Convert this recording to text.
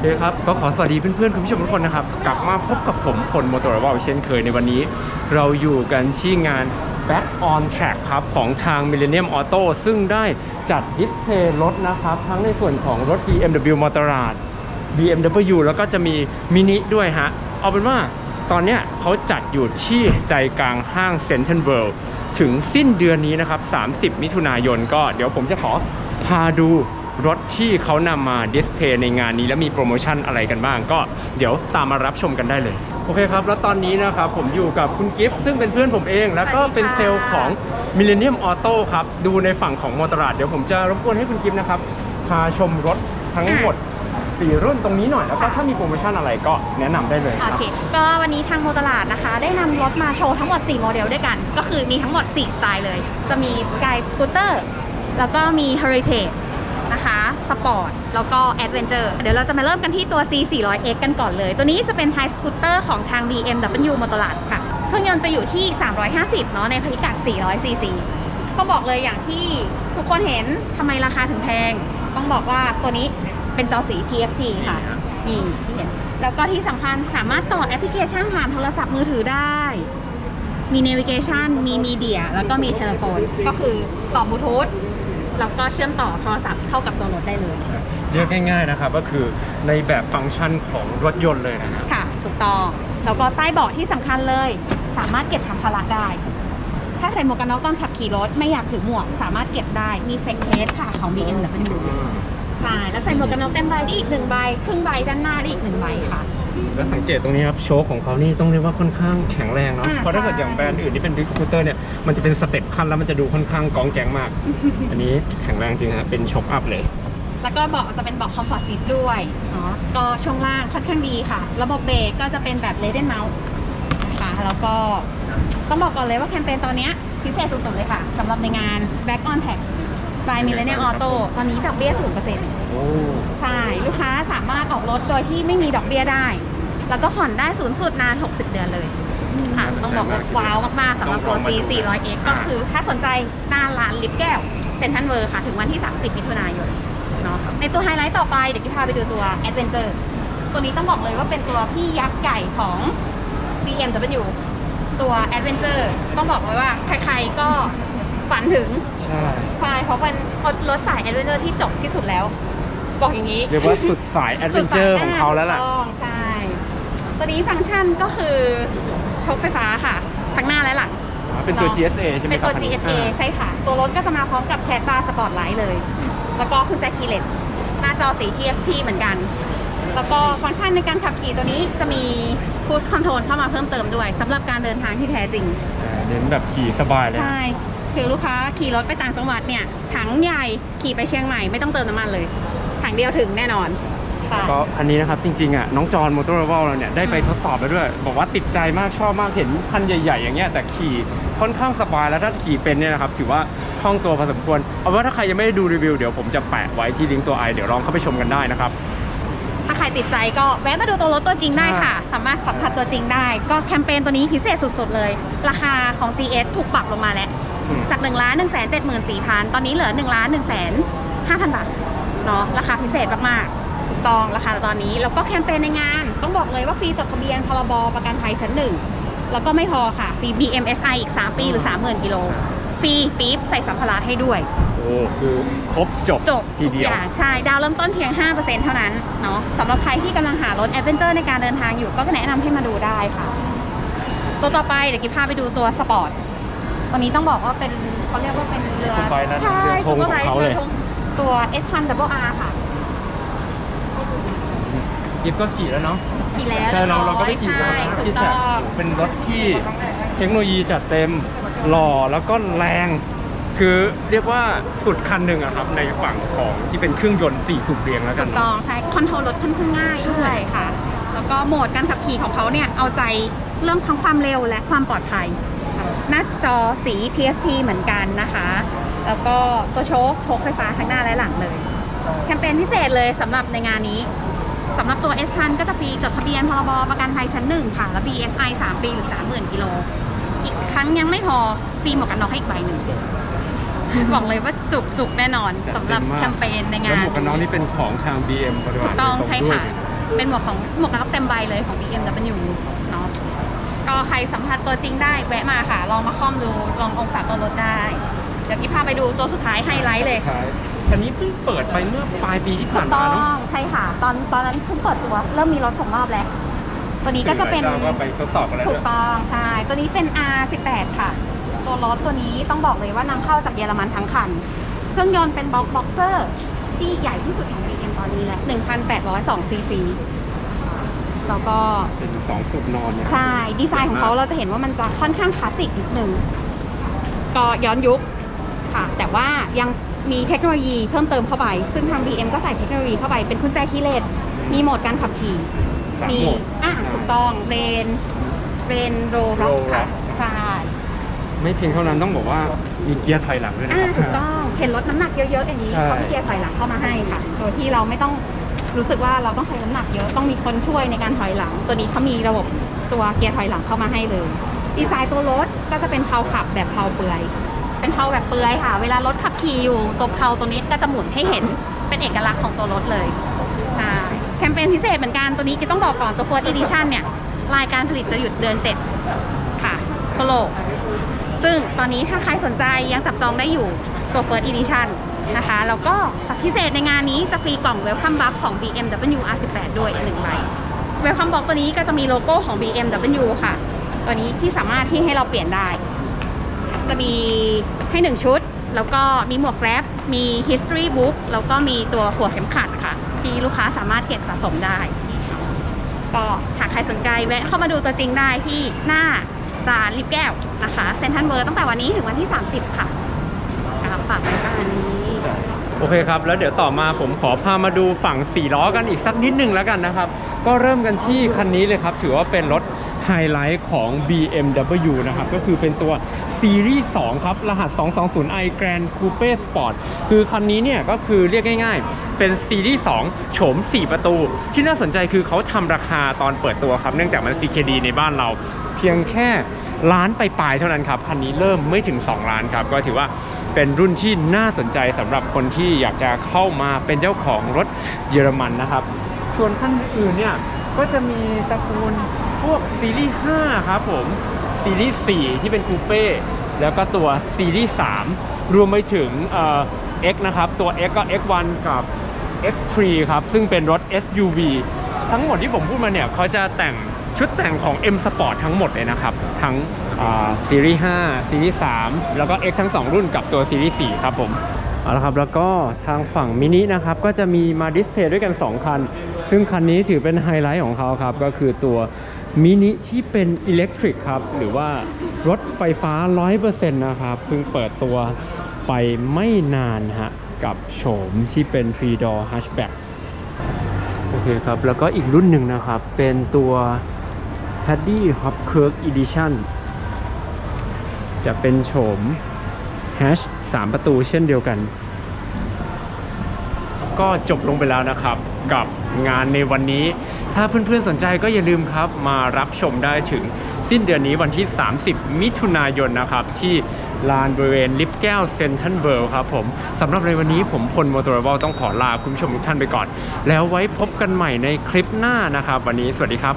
เคครับ ก็ขอสวัสดีเพื่อนๆ คุณผู้ชมทุกคนนะครับ กลับมาพบกับผมพลโมโตร์วาเช่นเคยในวันนี้ เราอยู่กันที่งาน Back on Track ครับ ของทาง Millennium Auto ซึ่งได้จัดดิสเพลย์รถนะครับ ทั้งในส่วนของรถ BMW m o t o r a d BMW แล้วก็จะมีมินิด้วยฮะ เอาเป็นว่าตอนเนี้ยเขาจัดอยู่ที่ใจกลางห้างเซ็นทรัลเวิลด์ถึงสิ้นเดือนนี้นะครับ 30 มิถุนายนก็เดี๋ยวผมจะขอพาดู รถที่เขานำมาดิสเพย์ในงานนี้แล้วมีโปรโมชั่นอะไรกันบ้าง ก็เดี๋ยวตามมารับชมกันได้เลย โอเคครับ แล้วตอนนี้นะครับผมอยู่กับคุณกิฟต์ซึ่งเป็นเพื่อนผมเอง แล้วก็เป็นเซลล์ของ Millennium Auto ครับ ดูในฝั่งของมอเตอร์าดเดี๋ยวผมจะรบกวนให้คุณกิฟต์นะครับพาชมรถทั้งหมดสี่รุ่นตรงนี้หน่อย แล้วก็ถ้ามีโปรโมชั่นอะไรก็แนะนำได้เลยคโอรับ เค ก็วันนี้ทางโมตลาดนะคะ ได้นำรถมาโชว์ทั้งหมด 4 โมเดลด้วยกัน ก็คือมีทั้งหมด 4 สไตล์เลย จะมี Sky Scooter แล้วก็มี Heritage นะคะ Sport แล้วก็ Adventure เดี๋ยวเราจะมาเริ่มกันที่ตัว C 400X กันก่อนเลย ตัวนี้จะเป็น High Scooter ของทาง BMW โมตลาดค่ะเครื่องยนต์จะอยู่ที่ 350 เนาะในพิกัด 400 cc ต้องบอกเลยอย่างที่ทุกคนเห็นทำไมราคาถึงแพง ต้องบอกว่าตัวนี้เป็นจอสี TFT ค่ะนี่ที่เห็นแล้วก็ที่สำคัญสามารถต่อแอปพลิเคชันผ่านโทรศัพท์มือถือได้ มี navigation มีมีเดียแล้วก็มีเทเลโฟนก็คือต่อบลูทูธแล้วก็เชื่อมต่อโทรศัพท์ เข้ากับตัวรถได้เลย เรียกง่ายๆนะครับก็คือในแบบฟังก์ชันของรถยนต์เลยนะครับค่ะ ถูกต้องแล้วก็ใต้เบาะที่สำคัญเลย สามารถเก็บสัมภาระได้ ถ้าใส่หมวกกันน็อกตอนขับขี่รถไม่อยากถือหมวกสามารถเก็บได้มีเฟกเคสค่ะของ BMW ใช่แล้วใส่หมวกกันน็อกเต็มใบได้อีกหนึ่งใบครึ่งใบด้านหน้าได้อีกหนึ่งใบค่ะ แล้วสังเกตตรงนี้ครับโชคของเขานี่ต้องเรียกว่าค่อนข้างแข็งแรงเนาะอ่าเพราะถ้าเกิดใช่ อย่างแบรนด์อื่นที่เป็นดิสคูเตอร์เนี่ยมันจะเป็นสเต็ปขั้นแล้วมันจะดูค่อนข้างกองแกงมาก อันนี้แข็งแรงจริงฮะเป็นช็อคอัพเลย แล้วก็เบาะจะเป็นเบาะคอมฟอร์ตซีทด้วยเนาะก็ช่วงล่างค่อนข้างดีค่ะ ระบบเบรกก็จะเป็นแบบเลเดนเมาส์นะคะแล้วก็ต้องบอกก่อนเลยว่าแคมเปญตอนเนี้ยพิเศษสุดๆเลยค่ะสำหรับในงาน Back on Tag by Millennium Auto ตอนนี้ดอกเบี้ย0%โอ้ใช่ ลูกค้าสามารถออกรถโดยที่ไม่มีดอกเบี้ยได้ แล้วก็ผ่อนได้สูงสุดนาน 60 เดือนเลยค่ะต้องบอกว่าว้าวมากๆสำหรับตัว C 400X ก็คือถ้าสนใจหน้าร้านลิฟต์แก้วเซ็นทรัลเวิร์ค่ะ ถึงวันที่ 30 มิถุนายนเนาะในตัวไฮไลท์ต่อไปเดี๋ยวจะพาไปดูตัว Adventure ตัวนี้ต้องบอกเลยว่าเป็นตัวพี่ยักษ์ใหญ่ของ BMW ตัว Adventure ต้องบอกเลยว่าใครๆก็ฝันถึง ใช่ใช่เพราะเป็นรถสาย Adventure ที่จบที่สุดแล้ว บอกอย่างนี้เรียกว่าสุดสายแอดเวนเจอร์ของเขาแล้วล่ะถูกต้องใช่ตัวนี้ฟังก์ชันก็คือโชคไฟฟ้าค่ะ ทั้งหน้าและหลังเป็นตัว GSA ใช่ไหมเป็นตัวครับ GSA ใช่ค่ะ ตัวรถก็จะมาพร้อมกับแคสตาสปอร์ตไลท์เลย แล้วก็คุณแจคีเลตหน้าจอสี TFT เหมือนกัน แล้วก็ฟังก์ชันในการขับขี่ตัวนี้จะมี Cruise Control เข้ามาเพิ่มเติมด้วยสำหรับการเดินทางที่แท้จริงอ่าเน้นแบบขี่สบายเลยใช่ คือลูกค้าขี่รถไปต่างจังหวัดเนี่ยถังใหญ่ขี่ไปเชียงใหม่ไม่ต้องเติมน้ำมันเลย ถังเดียวถึงแน่นอนค่ะ ก็อันนี้นะครับจริงๆอะน้องจอห์นมอเตอร์วอลเราเนี่ยได้ไปทดสอบแล้วด้วย บอกว่าติดใจมากชอบมากเห็นคันใหญ่ ๆ อย่างเงี้ยแต่ขี่ค่อนข้างสบายแล้วถ้าขี่เป็นเนี่ยนะครับถือว่าคล่องตัวพอสมควรเอาว่าถ้าใครยังไม่ได้ดูรีวิวเดี๋ยวผมจะแปะไว้ที่ลิงก์ตัวไอเดี๋ยวลองเข้าไปชมกันได้นะครับถ้าใครติดใจก็แวะมาดูตัวรถตัวจริงได้ค่ะ สามารถสัมผัสตัวจริงได้ ก็แคมเปญตัวนี้พิเศษสุดๆเลย ราคาของ GS ถูกปรับลงมาแล้วอืม จาก1ล้าน1 7 4 0 0 0ตอนนี้เหลือ1ล้าน1 5 0 0 0บาทเนาะราคาพิเศษมากๆถูกต้องราคาตอนนี้แล้วก็แคมเปญในงาน ต้องบอกเลยว่าฟรีจดทะเบียนพรบประกันภัยชั้นหนึ่งแล้วก็ไม่พอค่ะฟรี BMSI อีก 3 ปีหรือ 30,000กิโลฟรีปี๊บใส่สัมภาระให้ด้วย โอ้คือครบจบจบทีทุกเดียอวย่างใช่ ดาวเริ่มต้นเพียง 5%เท่านั้นเนาะสำหรับใครที่กำลังหารถแอดเวนเจอร์ในการเดินทางอยู่ก็แนะนำให้มาดูได้ค่ะ ตัวต่อไปเดี๋ยวกิ๊บพาไปดูตัวสปอร์ต วันนี้ต้องบอกว่าเป็นเขาเรียกว่าเป็นเรือ ซุปเปอร์ไบค์นะใช่เรือธงซุปเปอร์ไบของเขาค์เลยเรือธงตัว S1000 Double R ค่ะจิ๊บก็ขี่แล้วเนาะขี่แล้วใช่เราเราก็ได้รียบขี่ใช่ถูที่กแท็ต้องเป็นรถที่เทคโนโลยีจัดเต็มหล่อแล้วก็แรง คือเรียกว่าสุดคันหนึ่งอะครับในฝั่งของที่เป็นเครื่องยนต์4สูบเรียงแล้วกัถูน กต้องใช่คอนโทรลรถค่อนข้างง่ายด้วยค่ะ แล้วก็โหมดการขับขี่ของเขาเนี่ย เอาใจเรื่องทั้งความเร็วและความปลอดภัย หน้าจอสี TFT เหมือนกันนะคะ แล้วก็ตัวโชคโชคไฟฟ้าทั้งหน้าและหลังเลย แคมเปญพิเศษเลยสำหรับในงานนี้สำหรับตัว S 1 0 0ก็จะฟรีจดทะเบียนพรบประกันภัยชั้นหนึ่งค่ะ และ BSI 3 ปีหรือ 30,000 กิโล อีกครั้งยังไม่พอฟรีหมวกกันน็อกให้อีกใบหนึ่งบอกเลยว่าจุกจุกๆแน่นอนสำหรับแคมเปญในแล้วงานหมวกกันน็อกนี่เป็นของทาง BM บริวารถูกต้องโดยรใช่ด้วยค่ะ เป็นหมวกของหมวกกันน็อกเต็มใบเลยของ BMW เนาะ ก็ใครสัมผัสตัวจริงได้แวะมาค่ะ ลองมาคล่อมดู ลององศาตัวรถได้ เดี๋ยวพี่พาไปดูตัวสุดท้ายไฮไลท์เลยใช่คันนี้เพิ่งเปิดไปเมื่อปลายปีที่ถูผ่านกต้มาอเนาะงใช่ค่ะ ตอนตอนนั้นเพิ่งเปิดตัว เริ่มมีรถส่งมอบแล้ว ตัวนี้ก็จะเป็นซึ่งหลายจ้าก็ไปทดสอบกันแล้วถูด้กวยต้องใช่ ตัวนี้เป็น R18 ค่ะ ตัวรถตัวนี้ต้องบอกเลยว่านำเข้าจากเยอรมันทั้งคัน เครื่องยนต์เป็นบล็อกบ็อกเซอร์ ที่ใหญ่ที่สุดของ BM ตอนนี้แหละ1,802ซีซี แล้วก็เป็นสองสูบนอนเนี่ยใช่ดีไซน์ของเขาเราจะเห็นว่ามันจะค่อนข้างคลาสสิกนิดนึงก็ย้อนยุคค่ะ แต่ว่ายังมีเทคโนโลยีเพิ่มเติมเข้าไป ซึ่งทาง BM ก็ใส่เทคโนโลยีเข้าไปเป็นกุญแจคีย์เลสมีโหมดการขับขี่สามมีโหมดอะถูกต้องเรนเรนโรล็อก Roll ค่ะ Rock ใช่ไม่เพียงเท่านั้นต้องบอกว่ามีเกียร์ถอยหลังด้วยนะอ่าครับถูกต้องเห็นรถน้ำหนักเยอะๆอย่างนี้ใช่เขามีเกียร์ถอยหลังเข้ามาให้ค่ะโดยที่เราไม่ต้อง รู้สึกว่าเราต้องใช้น้ำหนักเยอะต้องมีคนช่วยในการถอยหลัง ตัวนี้เขามีระบบตัวเกียร์ถอยหลังเข้ามาให้เลย ดีไซน์ตัวรถก็จะเป็นเพลาขับแบบเพลาเปลือย เป็นเพลาแบบเปลือยค่ะ เวลารถขับขี่อยู่ตัวเพลาตัวนี้ก็จะหมุนให้เห็นเป็นเอกลักษณ์ของตัวรถเลยใช่แคมเปญพิเศษเหมือนกันตัวนี้ก็ต้องบอกก่อนตัว First Edition เนี่ยรายการผลิตจะหยุดเดือน 7 ค่ะทั่วโลกซึ่งตอนนี้ถ้าใครสนใจยังจับจองได้อยู่ตัว First Edition นะคะแล้วก็สักพิเศษในงานนี้จะฟรีกล่อง Welcome Box ของ BMW R18 ด้วยอีกหนึ่งใบ Welcome Box ตัวนี้ก็จะมีโลโก้ของ BMW ค่ะ ตัวนี้ที่สามารถที่ให้เราเปลี่ยนได้ จะมีให้หนึ่งชุด แล้วก็มีหมวกแกร็บมี history book แล้วก็มีตัวหัวเข็มขัดค่ะ ที่ลูกค้าสามารถเก็บสะสมได้ ก็หากใครสนใจแวะเข้ามาดูตัวจริงได้ที่หน้าร้านลิฟแก้วนะคะเซนทันเวิร์ตั้งแต่วันนี้ถึงวันที่ 30 ค่ะครับ ฝากไว้ประมาณนี้ โอเคครับ แล้วเดี๋ยวต่อมาผมขอพามาดูฝั่ง 4 ล้อกันอีกสักนิดหนึ่งแล้วกันนะครับ ก็เริ่มกันที่คันนี้เลยครับ ถือว่าเป็นรถไฮไลท์ของ BMW นะครับ ก็คือเป็นตัวซีรีส์ 2 ครับ รหัส 220i Grand Coupe Sport คือคันนี้เนี่ยก็คือเรียกง่ายๆ เป็นซีรีส์ 2 โฉม 4 ประตู ที่น่าสนใจคือเขาทำราคาตอนเปิดตัวครับ เนื่องจากมัน CKD ในบ้านเรา เพียงแค่ล้านไปลายๆเท่านั้นครับ คันนี้เริ่มไม่ถึง 2 ล้านครับ ก็ถือว่า เป็นรุ่นที่น่าสนใจสำหรับคนที่อยากจะเข้ามาเป็นเจ้าของรถเยอรมันนะครับ ส่วนคันอื่นเนี่ยก็จะมีตระกูลพวกซีรีส์ 5 ครับผม ซีรีส์ 4 ที่เป็นคูเป้ แล้วก็ตัวซีรีส์ 3 รวมไปถึงเอ่อ X นะครับ ตัว X ก็ X1 กับ X3 ครับ ซึ่งเป็นรถ SUV ทั้งหมดที่ผมพูดมาเนี่ยเขาจะแต่ง ชุดแต่งของ M Sport ทั้งหมดเลยนะครับ ทั้งซีรีส์ 5 ซีรีส์ 3 แล้วก็ X ทั้ง 2 รุ่นกับตัวซีรีส์ 4 ครับผมเอาละครับแล้วก็ทางฝั่งมินินะครับ ก็จะมีมาดิสเพย์ด้วยกัน 2 คัน ซึ่งคันนี้ถือเป็นไฮไลท์ของเขาครับ ก็คือตัวมินิที่เป็นอิเล็กทริกครับ หรือว่ารถไฟฟ้า 100%นะครับ เพิ่งเปิดตัวไปไม่นานฮะ กับโฉมที่เป็น3 door hatchback โอเคครับ แล้วก็อีกรุ่นหนึ่งนะครับ เป็นตัว Paddy Hopkirk Edition จะเป็นโฉม Hash 3 ประตูเช่นเดียวกัน ก็จบลงไปแล้วนะครับกับงานในวันนี้ ถ้าเพื่อนๆสนใจก็อย่าลืมครับ มารับชมได้ถึงสิ้นเดือนนี้วันที่ 30 มิถุนายนนะครับ ที่ลานบริเวณลิฟต์แก้วเซนทันเวิลด์ครับผมสำหรับในวันนี้ผมพลมอเตอร์บอลต้องขอลาคุณผู้ชมทุกท่านไปก่อน แล้วไว้พบกันใหม่ในคลิปหน้านะครับ วันนี้สวัสดีครับ